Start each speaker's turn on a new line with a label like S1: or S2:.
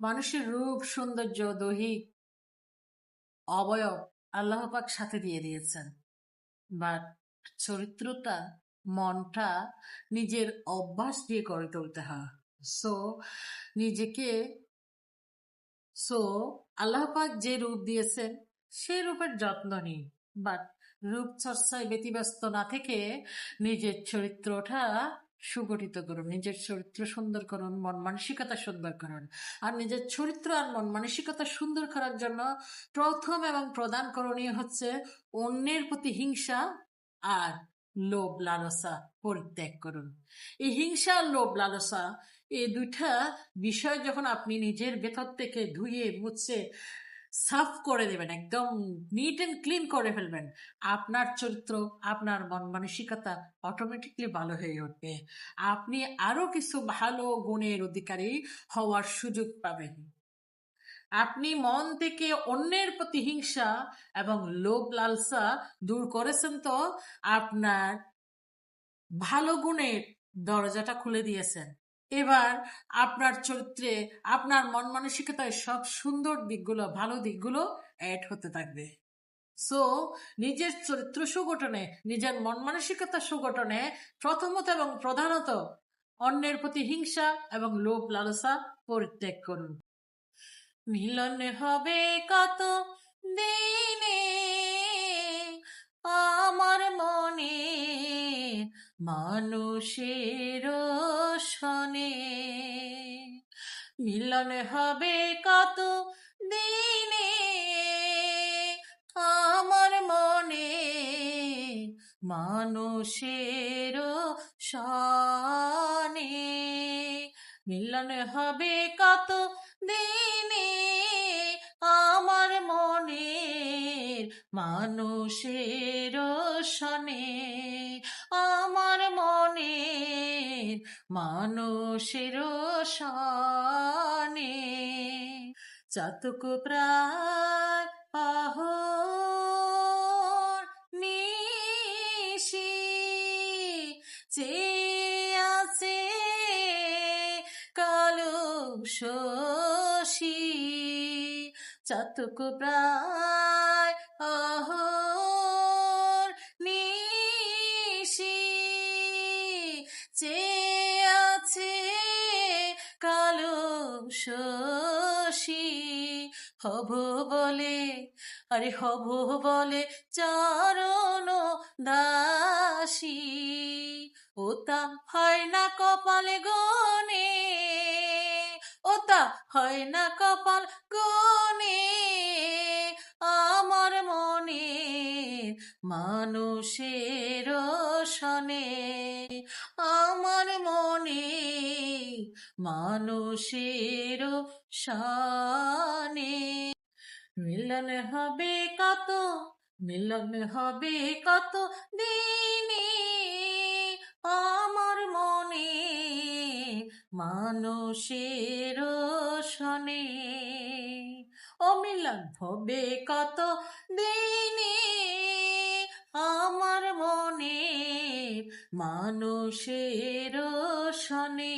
S1: মানুষের রূপ, সৌন্দর্য, দৈহিক অবয়ব আল্লাহ পাক সাথে দিয়ে দিয়েছেন। বাট চরিত্রটা, মনটা নিজের অভ্যাস দিয়ে করে তুলতে হয়। সো নিজেকে সো আল্লাহ পাক যে রূপ দিয়েছেন, সেই রূপের যত্ন নিন। বাট রূপ চর্চায় ব্যতিব্যস্ত না থেকে নিজের চরিত্রটা সুগঠিত করুন, নিজের চরিত্র সুন্দর করুন, মন মানসিকতা সুন্দর করুন। আর নিজের চরিত্র আর মন মানসিকতা সুন্দর করার জন্য প্রথম এবং প্রধান করণীয় হচ্ছে অন্যের প্রতি হিংসা আর লোভ লালসা পরিত্যাগ করুন। এই হিংসা আর লোভ লালসা, এই দুইটা বিষয় যখন আপনি নিজের ভেতর থেকে ধুয়ে মুছে সাফ করে দেবেন, একদম নিট অ্যান্ড ক্লিন করে ফেলবেন। আপনার চরিত্র, আপনার মন মানসিকতা অটোমেটিকলি ভালো হয়ে উঠবে। আপনি আরও কিছু ভালো গুণের অধিকারী হওয়ার সুযোগ পাবেন। আপনি মন থেকে অন্যের প্রতি হিংসা এবং লোভ লালসা দূর করেছেন তো, আপনার ভালো গুণের দরজাটা খুলে দিয়েছেন। এবার আপনার চরিত্রে, আপনার মন মানসিকতায় সব সুন্দর দিকগুলো, ভালো দিকগুলো অ্যাড হতে থাকবে। সো নিজের চরিত্র সুগঠনে, নিজের মন মানসিকতা সুগঠনে প্রথমত এবং প্রধানত অন্যের প্রতি হিংসা এবং লোভ লালসা পরিত্যাগ করুন। মিলন হবে কত দিনে? আমার মনে মানুষের মিলন হবে কত দিনে? আমার মনে মানুষের সনে। মিলন হবে কত দিনে? আমার মনের মানুষের সনে, আমার মনের মানুষের সনে। চাতক প্রায় আহ নিশি চেয়ে আছে কালো চাতক প্রায় অহর নিশি। চেয়ে আছে কালো শশী। হব বলে, আরে হব বলে চরণ দাসী। ওতা হয় না কপালে গনে ওতা হয় না কপাল গনে আমার মনে মানুষের সনে আমার মনে মানুষের সনে মিলন হবে কত, মিলন হবে কত দিনে মানুষের সনে অমিলন হবে কত দিনে? আমার মনে মানুষের সনে